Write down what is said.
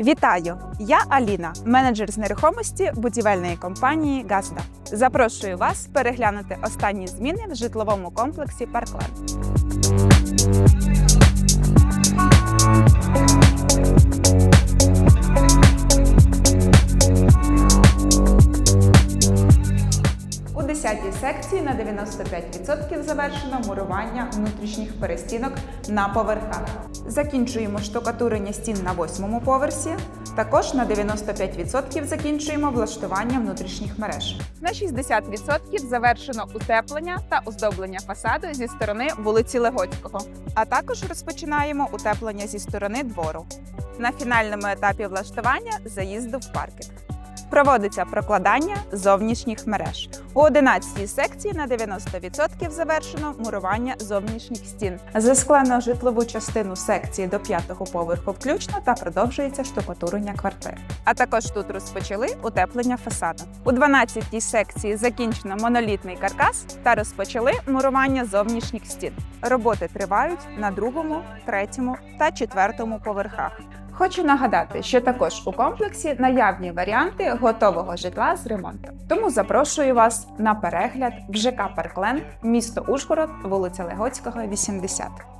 Вітаю! Я Аліна, менеджер з нерухомості будівельної компанії Газда. Запрошую вас переглянути останні зміни в житловому комплексі Паркленд. У 10-й секції на 95% завершено мурування внутрішніх перестінок на поверхах. Закінчуємо штукатурення стін на 8-му поверсі. Також на 95% закінчуємо влаштування внутрішніх мереж. На 60% завершено утеплення та оздоблення фасаду зі сторони вулиці Легоцького. А також розпочинаємо утеплення зі сторони двору. На фінальному етапі влаштування заїзду в паркінг. Проводиться прокладання зовнішніх мереж. У 11 секції на 90% завершено мурування зовнішніх стін. Засклено житлову частину секції до п'ятого поверху включно та продовжується штукатурення квартир. А також тут розпочали утеплення фасаду. У 12 секції закінчено монолітний каркас та розпочали мурування зовнішніх стін. Роботи тривають на другому, третьому та четвертому поверхах. Хочу нагадати, що також у комплексі наявні варіанти готового житла з ремонтом. Тому запрошую вас на перегляд в ЖК Паркленд, місто Ужгород, вулиця Легоцького, 80.